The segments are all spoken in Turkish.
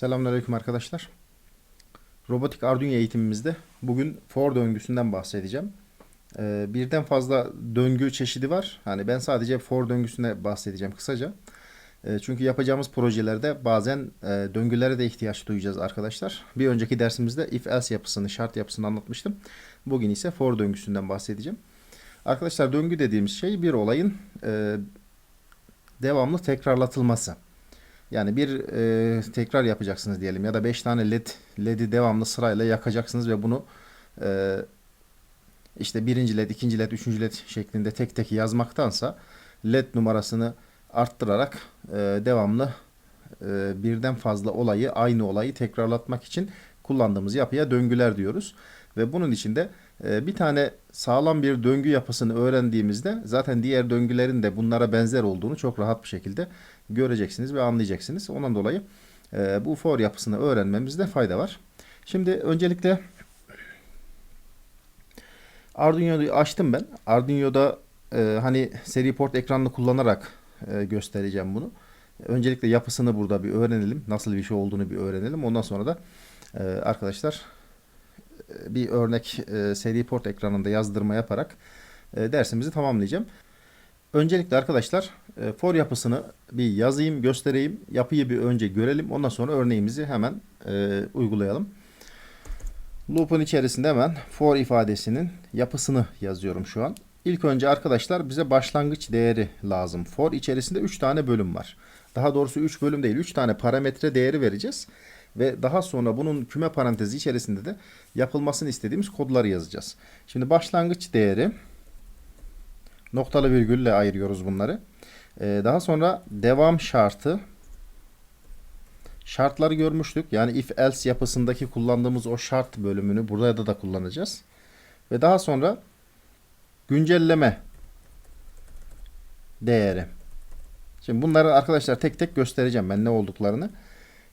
Selamünaleyküm arkadaşlar. Robotik Arduino eğitimimizde bugün for döngüsünden bahsedeceğim. Ee, birden fazla döngü çeşidi var. Hani ben sadece for döngüsüne bahsedeceğim kısaca. Ee, çünkü yapacağımız projelerde bazen e, döngülere de ihtiyaç duyacağız arkadaşlar. Bir önceki dersimizde if else yapısını, şart yapısını anlatmıştım. Bugün ise for döngüsünden bahsedeceğim. Arkadaşlar döngü dediğimiz şey bir olayın e, devamlı tekrarlatılması. Yani bir e, tekrar yapacaksınız diyelim ya da 5 tane led led'i devamlı sırayla yakacaksınız ve bunu e, işte birinci led, ikinci led, üçüncü led şeklinde tek tek yazmaktansa led numarasını arttırarak e, devamlı e, birden fazla olayı aynı olayı tekrarlatmak için kullandığımız yapıya döngüler diyoruz. Ve bunun içinde bir tane sağlam bir döngü yapısını öğrendiğimizde zaten diğer döngülerin de bunlara benzer olduğunu çok rahat bir şekilde göreceksiniz ve anlayacaksınız. Ondan dolayı e, bu for yapısını öğrenmemizde fayda var. Şimdi öncelikle Arduino'yu açtım ben. Arduino'da e, hani seri port ekranını kullanarak e, göstereceğim bunu. Öncelikle yapısını burada bir öğrenelim. Nasıl bir şey olduğunu bir öğrenelim. Ondan sonra da e, arkadaşlar bir örnek e, seri port ekranında yazdırma yaparak e, dersimizi tamamlayacağım. Öncelikle arkadaşlar e, for yapısını bir yazayım, göstereyim. Yapıyı bir önce görelim. Ondan sonra örneğimizi hemen e, uygulayalım. Loop'un içerisinde hemen for ifadesinin yapısını yazıyorum şu an. İlk önce arkadaşlar bize başlangıç değeri lazım. For içerisinde 3 tane bölüm var. Daha doğrusu 3 bölüm değil 3 tane parametre değeri vereceğiz. Ve daha sonra bunun küme parantezi içerisinde de yapılmasını istediğimiz kodları yazacağız. Şimdi başlangıç değeri noktalı virgülle ayırıyoruz bunları. Ee, daha sonra devam şartı şartları görmüştük. Yani if else yapısındaki kullandığımız o şart bölümünü burada da, da kullanacağız. Ve daha sonra güncelleme değeri. Şimdi bunları arkadaşlar tek tek göstereceğim ben ne olduklarını.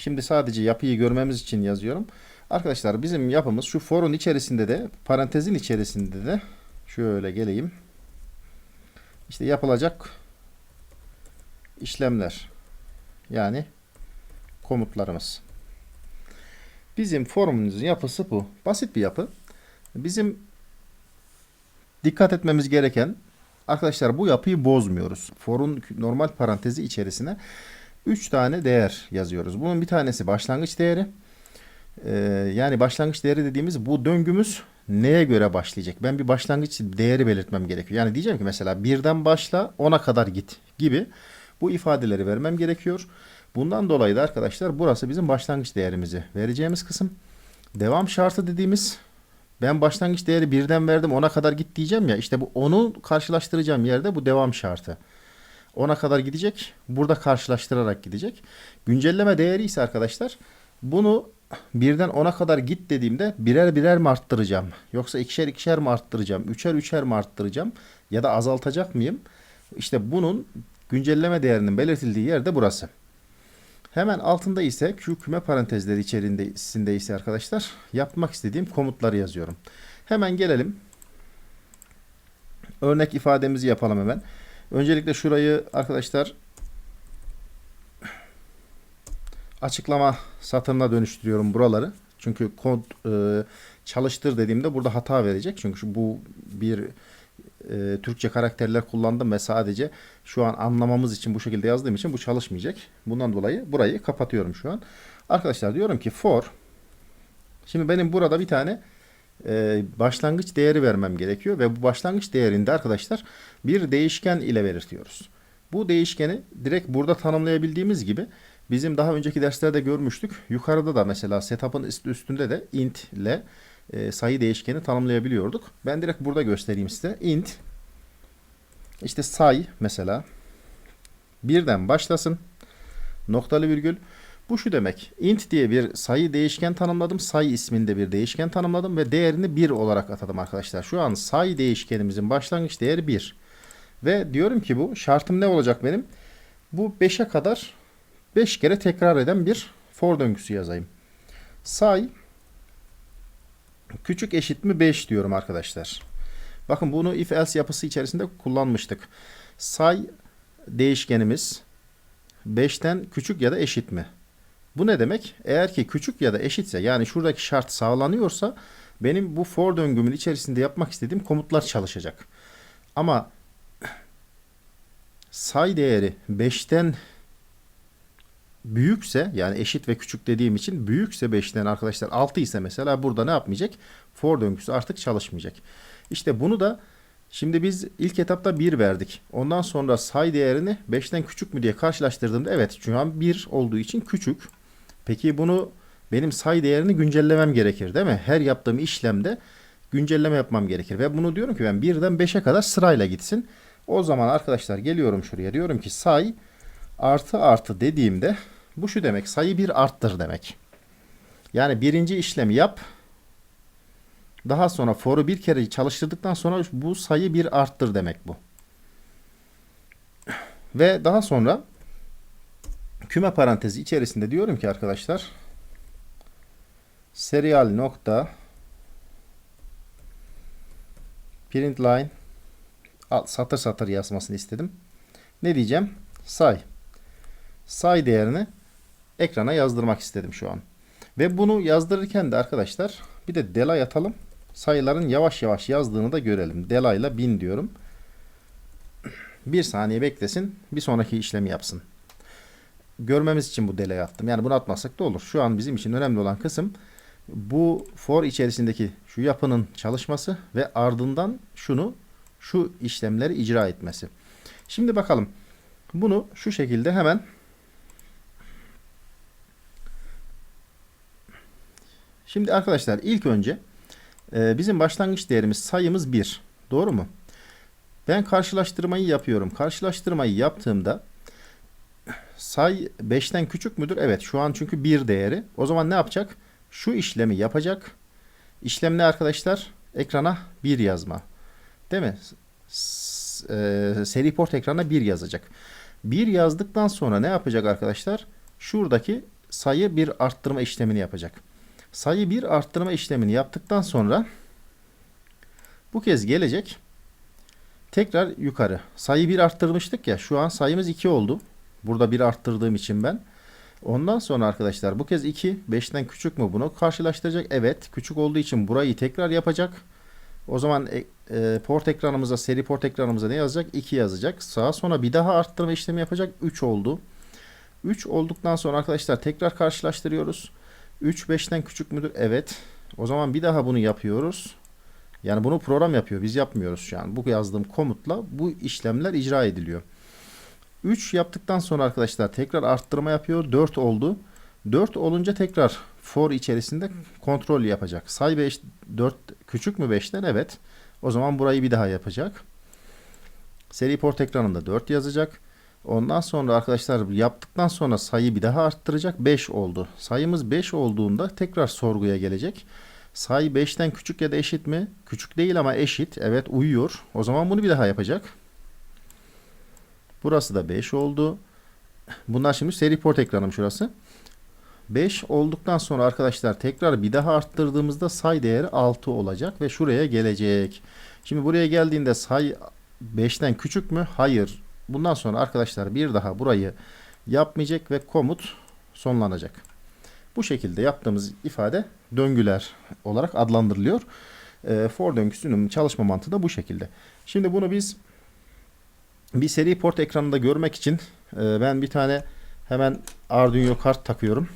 Şimdi sadece yapıyı görmemiz için yazıyorum. Arkadaşlar bizim yapımız şu forun içerisinde de parantezin içerisinde de şöyle geleyim. İşte yapılacak işlemler. Yani komutlarımız. Bizim forumumuzun yapısı bu. Basit bir yapı. Bizim dikkat etmemiz gereken arkadaşlar bu yapıyı bozmuyoruz. Forun normal parantezi içerisine 3 tane değer yazıyoruz. Bunun bir tanesi başlangıç değeri. Ee, yani başlangıç değeri dediğimiz bu döngümüz neye göre başlayacak? Ben bir başlangıç değeri belirtmem gerekiyor. Yani diyeceğim ki mesela birden başla 10'a kadar git gibi bu ifadeleri vermem gerekiyor. Bundan dolayı da arkadaşlar burası bizim başlangıç değerimizi vereceğimiz kısım. Devam şartı dediğimiz ben başlangıç değeri birden verdim 10'a kadar git diyeceğim ya işte bu onu karşılaştıracağım yerde bu devam şartı. 10'a kadar gidecek. Burada karşılaştırarak gidecek. Güncelleme değeri ise arkadaşlar bunu birden 10'a kadar git dediğimde birer birer mi arttıracağım? Yoksa ikişer ikişer mi arttıracağım? Üçer üçer mi arttıracağım? Ya da azaltacak mıyım? İşte bunun güncelleme değerinin belirtildiği yerde burası. Hemen altında ise Q küme parantezleri içerisinde ise arkadaşlar yapmak istediğim komutları yazıyorum. Hemen gelelim. Örnek ifademizi yapalım hemen. Öncelikle şurayı arkadaşlar açıklama satırına dönüştürüyorum buraları. Çünkü kod e, çalıştır dediğimde burada hata verecek. Çünkü şu, bu bir e, Türkçe karakterler kullandım ve sadece şu an anlamamız için bu şekilde yazdığım için bu çalışmayacak. Bundan dolayı burayı kapatıyorum şu an. Arkadaşlar diyorum ki for şimdi benim burada bir tane e, başlangıç değeri vermem gerekiyor ve bu başlangıç değerinde arkadaşlar bir değişken ile belirtiyoruz. Bu değişkeni direkt burada tanımlayabildiğimiz gibi bizim daha önceki derslerde görmüştük. Yukarıda da mesela setup'ın üstünde de int ile e, sayı değişkeni tanımlayabiliyorduk. Ben direkt burada göstereyim size. int işte say mesela birden başlasın noktalı virgül bu şu demek. int diye bir sayı değişken tanımladım. Say isminde bir değişken tanımladım ve değerini 1 olarak atadım arkadaşlar. Şu an say değişkenimizin başlangıç değeri 1. Ve diyorum ki bu şartım ne olacak benim? Bu 5'e kadar 5 kere tekrar eden bir for döngüsü yazayım. Say küçük eşit mi 5 diyorum arkadaşlar. Bakın bunu if else yapısı içerisinde kullanmıştık. Say değişkenimiz 5'ten küçük ya da eşit mi? Bu ne demek? Eğer ki küçük ya da eşitse yani şuradaki şart sağlanıyorsa benim bu for döngümün içerisinde yapmak istediğim komutlar çalışacak. Ama say değeri 5'ten büyükse yani eşit ve küçük dediğim için büyükse 5'ten arkadaşlar 6 ise mesela burada ne yapmayacak? For döngüsü artık çalışmayacak. İşte bunu da şimdi biz ilk etapta 1 verdik. Ondan sonra say değerini 5'ten küçük mü diye karşılaştırdığımda evet şu an 1 olduğu için küçük. Peki bunu benim say değerini güncellemem gerekir değil mi? Her yaptığım işlemde güncelleme yapmam gerekir. Ve bunu diyorum ki ben 1'den 5'e kadar sırayla gitsin. O zaman arkadaşlar geliyorum şuraya diyorum ki say artı artı dediğimde bu şu demek sayı bir arttır demek. Yani birinci işlemi yap. Daha sonra for'u bir kere çalıştırdıktan sonra bu sayı bir arttır demek bu. Ve daha sonra küme parantezi içerisinde diyorum ki arkadaşlar serial nokta print line satır satır yazmasını istedim. Ne diyeceğim? Say. Say değerini ekrana yazdırmak istedim şu an. Ve bunu yazdırırken de arkadaşlar bir de delay atalım. Sayıların yavaş yavaş yazdığını da görelim. Delay ile 1000 diyorum. Bir saniye beklesin. Bir sonraki işlemi yapsın. Görmemiz için bu delay attım. Yani bunu atmasak da olur. Şu an bizim için önemli olan kısım bu for içerisindeki şu yapının çalışması ve ardından şunu şu işlemleri icra etmesi. Şimdi bakalım. Bunu şu şekilde hemen Şimdi arkadaşlar ilk önce e, bizim başlangıç değerimiz sayımız 1. Doğru mu? Ben karşılaştırmayı yapıyorum. Karşılaştırmayı yaptığımda say 5'ten küçük müdür? Evet şu an çünkü 1 değeri. O zaman ne yapacak? Şu işlemi yapacak. İşlem ne arkadaşlar? Ekrana 1 yazma. Değil mi? E, seri port ekrana 1 yazacak. 1 yazdıktan sonra ne yapacak arkadaşlar? Şuradaki sayı bir arttırma işlemini yapacak. Sayı bir arttırma işlemini yaptıktan sonra bu kez gelecek. Tekrar yukarı. Sayı bir arttırmıştık ya. Şu an sayımız 2 oldu. Burada bir arttırdığım için ben. Ondan sonra arkadaşlar bu kez 2. 5'ten küçük mü bunu karşılaştıracak? Evet. Küçük olduğu için burayı tekrar yapacak. O zaman e, e, port ekranımıza, seri port ekranımıza ne yazacak? 2 yazacak. Sağa sonra bir daha arttırma işlemi yapacak. 3 oldu. 3 olduktan sonra arkadaşlar tekrar karşılaştırıyoruz. 3 5'ten küçük müdür? Evet. O zaman bir daha bunu yapıyoruz. Yani bunu program yapıyor. Biz yapmıyoruz şu an. Bu yazdığım komutla bu işlemler icra ediliyor. 3 yaptıktan sonra arkadaşlar tekrar arttırma yapıyor. 4 oldu. 4 olunca tekrar for içerisinde kontrol yapacak. Say 5 4 küçük mü 5'ten? Evet. O zaman burayı bir daha yapacak. Seri port ekranında 4 yazacak. Ondan sonra arkadaşlar yaptıktan sonra sayı bir daha arttıracak. 5 oldu. Sayımız 5 olduğunda tekrar sorguya gelecek. Sayı 5'ten küçük ya da eşit mi? Küçük değil ama eşit. Evet uyuyor. O zaman bunu bir daha yapacak. Burası da 5 oldu. Bunlar şimdi seri port ekranım şurası. 5 olduktan sonra arkadaşlar tekrar bir daha arttırdığımızda say değeri 6 olacak ve şuraya gelecek. Şimdi buraya geldiğinde say 5'ten küçük mü? Hayır. Bundan sonra arkadaşlar bir daha burayı yapmayacak ve komut sonlanacak. Bu şekilde yaptığımız ifade döngüler olarak adlandırılıyor. E, for döngüsünün çalışma mantığı da bu şekilde. Şimdi bunu biz bir seri port ekranında görmek için e, ben bir tane hemen Arduino kart takıyorum.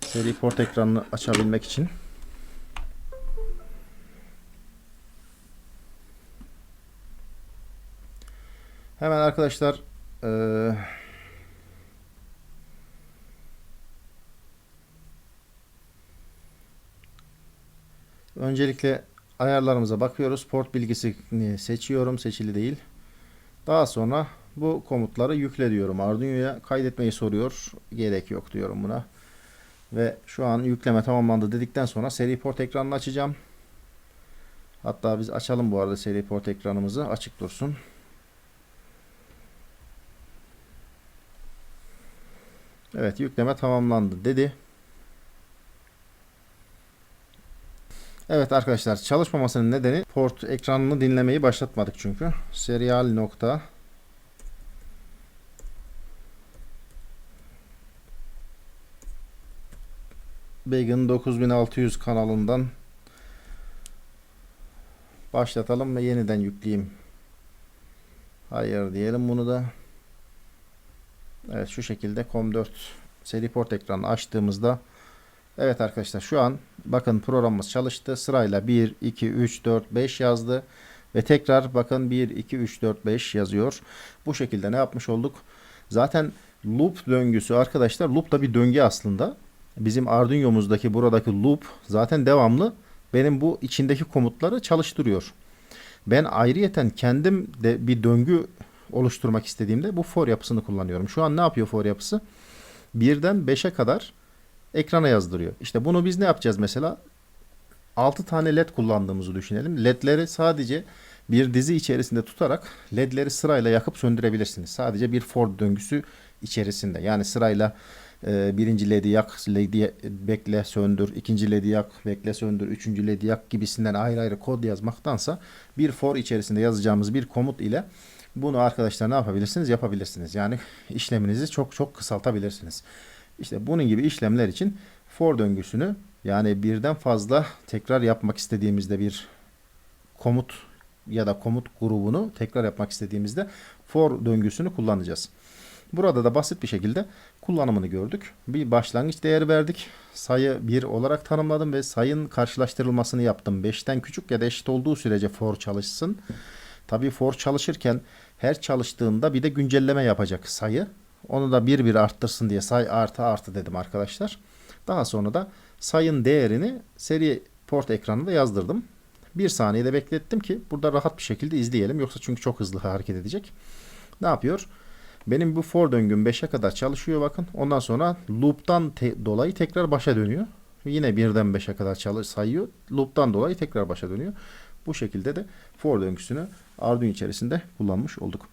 Seri port ekranını açabilmek için. Hemen arkadaşlar e, öncelikle ayarlarımıza bakıyoruz. Port bilgisini seçiyorum. Seçili değil. Daha sonra bu komutları yükle diyorum. Arduino'ya kaydetmeyi soruyor. Gerek yok diyorum buna. Ve şu an yükleme tamamlandı dedikten sonra seri port ekranını açacağım. Hatta biz açalım bu arada seri port ekranımızı. Açık dursun. Evet yükleme tamamlandı dedi. Evet arkadaşlar çalışmamasının nedeni port ekranını dinlemeyi başlatmadık çünkü. Serial nokta Begin 9600 kanalından başlatalım ve yeniden yükleyeyim. Hayır diyelim bunu da. Evet şu şekilde COM4 seri port ekranını açtığımızda Evet arkadaşlar şu an bakın programımız çalıştı. Sırayla 1, 2, 3, 4, 5 yazdı. Ve tekrar bakın 1, 2, 3, 4, 5 yazıyor. Bu şekilde ne yapmış olduk? Zaten loop döngüsü arkadaşlar loop da bir döngü aslında. Bizim Arduino'muzdaki buradaki loop zaten devamlı benim bu içindeki komutları çalıştırıyor. Ben ayrıyeten kendim de bir döngü oluşturmak istediğimde bu for yapısını kullanıyorum. Şu an ne yapıyor for yapısı? Birden 5'e kadar ekrana yazdırıyor. İşte bunu biz ne yapacağız mesela? 6 tane led kullandığımızı düşünelim. Ledleri sadece bir dizi içerisinde tutarak ledleri sırayla yakıp söndürebilirsiniz. Sadece bir for döngüsü içerisinde. Yani sırayla e, birinci ledi yak, ledi bekle söndür, ikinci ledi yak, bekle söndür, üçüncü ledi yak gibisinden ayrı ayrı kod yazmaktansa bir for içerisinde yazacağımız bir komut ile bunu arkadaşlar ne yapabilirsiniz? Yapabilirsiniz. Yani işleminizi çok çok kısaltabilirsiniz. İşte bunun gibi işlemler için for döngüsünü yani birden fazla tekrar yapmak istediğimizde bir komut ya da komut grubunu tekrar yapmak istediğimizde for döngüsünü kullanacağız. Burada da basit bir şekilde kullanımını gördük. Bir başlangıç değeri verdik. Sayı 1 olarak tanımladım ve sayının karşılaştırılmasını yaptım. 5'ten küçük ya da eşit olduğu sürece for çalışsın. Tabii for çalışırken her çalıştığında bir de güncelleme yapacak sayı. Onu da bir bir arttırsın diye say artı artı dedim arkadaşlar. Daha sonra da sayın değerini seri port ekranında yazdırdım. Bir saniyede beklettim ki burada rahat bir şekilde izleyelim. Yoksa çünkü çok hızlı hareket edecek. Ne yapıyor? Benim bu for döngüm 5'e kadar çalışıyor bakın. Ondan sonra loop'tan te- dolayı tekrar başa dönüyor. Yine birden 5'e kadar çalış sayıyor. Loop'tan dolayı tekrar başa dönüyor. Bu şekilde de for döngüsünü Arduino içerisinde kullanmış olduk.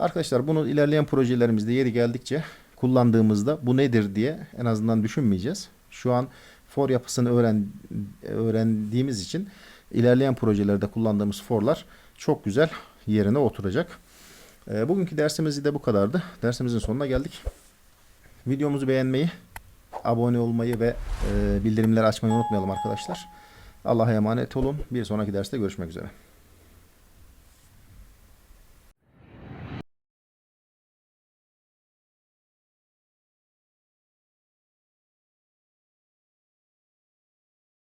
Arkadaşlar bunu ilerleyen projelerimizde yeri geldikçe kullandığımızda bu nedir diye en azından düşünmeyeceğiz. Şu an for yapısını öğren, öğrendiğimiz için ilerleyen projelerde kullandığımız forlar çok güzel yerine oturacak. E, bugünkü dersimiz de bu kadardı. Dersimizin sonuna geldik. Videomuzu beğenmeyi, abone olmayı ve e, bildirimleri açmayı unutmayalım arkadaşlar. Allah'a emanet olun. Bir sonraki derste görüşmek üzere.